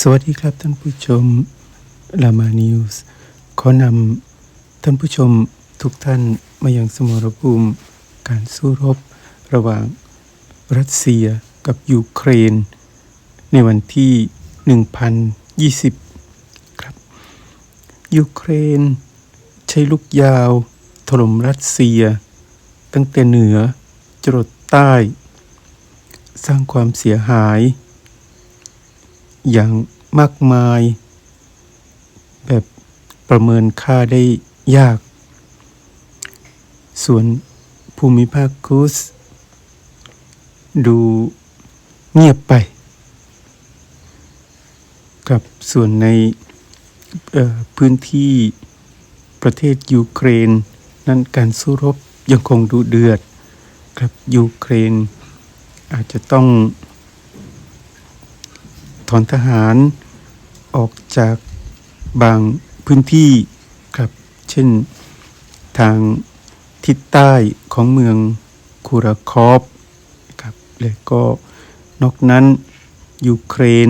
สวัสดีครับท่านผู้ชมลามานิวส์ขอนำท่านผู้ชมทุกท่านมายังสมรภูมิการสู้รบ ระหว่างรัสเซียกับยูเครน ในวันที่ 1020 ครับ ยูเครน ใช้ลูกยาว ถล่มรัสเซีย ตั้งแต่เหนือจรดใต้ สร้างความเสียหาย อย่างมากมาย แบบประเมินค่าได้ยาก ส่วนภูมิภาคคุสดูเงียบไป กับส่วนในพื้นที่ประเทศยูเครน นั้นการสู้รบยังคงดูเดือด ครับยูเครนอาจจะต้อง ถอนทหารออกจากบางพื้นที่ครับ เช่นทางทิศใต้ของเมืองคูราคอฟครับและก็นอกนั้นยูเครน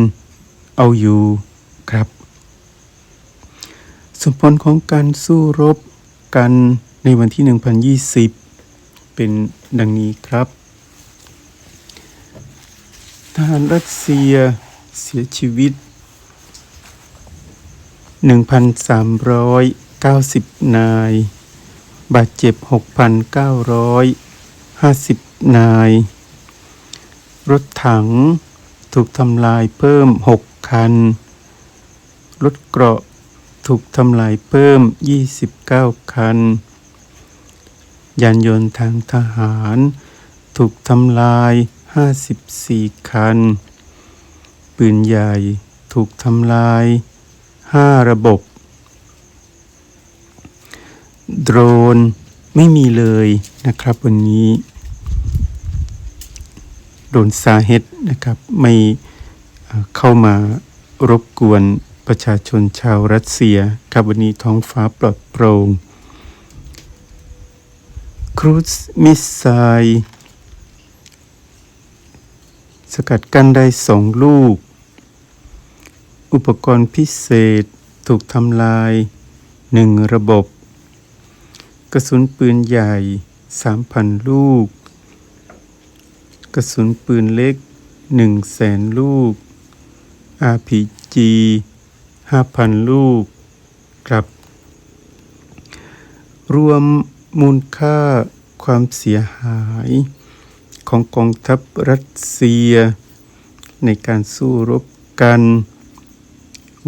เอาอยู่ครับสมผลของการสู้รบกันในวันที่ 1020 เป็นดังนี้ครับ ทหารรัสเซีย เสียชีวิต 1,390 นาย บาดเจ็บ 6,950 นาย รถถังถูกทำลายเพิ่ม 6 คัน รถเกราะถูกทำลายเพิ่ม 29 คัน ยานยนต์ทางทหาร ถูกทำลาย 54 คัน ปืนใหญ่ ถูกทำลาย 5 ระบบ โดรนไม่มีเลยนะครับวันนี้ โดนสาเหตุนะครับ ไม่เข้ามารบกวนประชาชนชาวรัสเซียครับวันนี้ท้องฟ้าปลอดโปร่งครูซมิสไซสกัดกั้นได้สองลูก อุปกรณ์พิเศษถูกทำลายหนึ่งระบบ กระสุนปืนใหญ่ 3,000 ลูก กระสุนปืนเล็ก1แสนลูก RPG 5,000 ลูกครับ รวมมูลค่าความเสียหายของกองทัพรัสเซีย ในการสู้รบกัน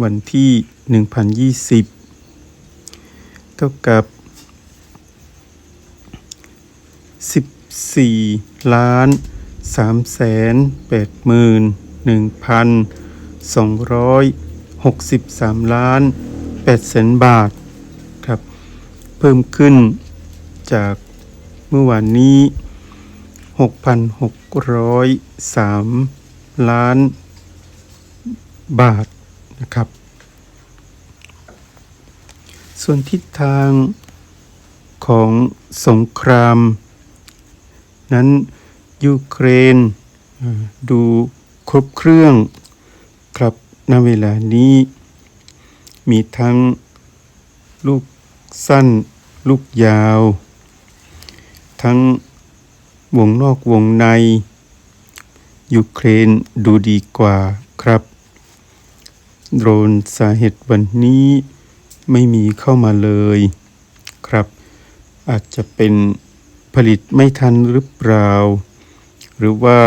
วันที่ 1020 เท่ากับ 14 ล้าน3แสน8หมื่น1,263 ล้าน8แสนบาทครับ เพิ่มขึ้นจากเมื่อวานนี้ 6,603 ล้านบาท นะครับ ส่วนทิศทางของสงคราม นั้นยูเครนดูครบเครื่องครับณเวลานี้ มีทั้งลูกสั้น ลูกยาว ทั้งวงนอกวงในยูเครนดูดีกว่าครับ โดรนสาเหตุวันนี้ไม่มีเข้ามาเลยครับ อาจจะเป็นผลิตไม่ทันหรือเปล่า หรือว่า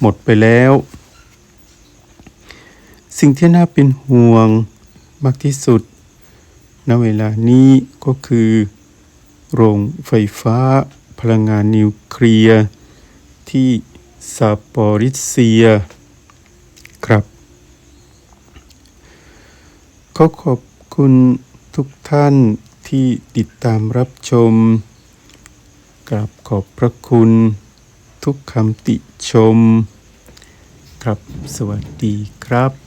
หมดไปแล้ว สิ่งที่น่าเป็นห่วงมากที่สุดณเวลานี้ก็คือ โรงไฟฟ้าพลังงานนิวเคลียร์ที่ซาปอริเซีย ครับ ขอขอบคุณทุกท่านที่ติดตามรับชม กราบขอบพระคุณทุกคำติชม ครับ สวัสดีครับ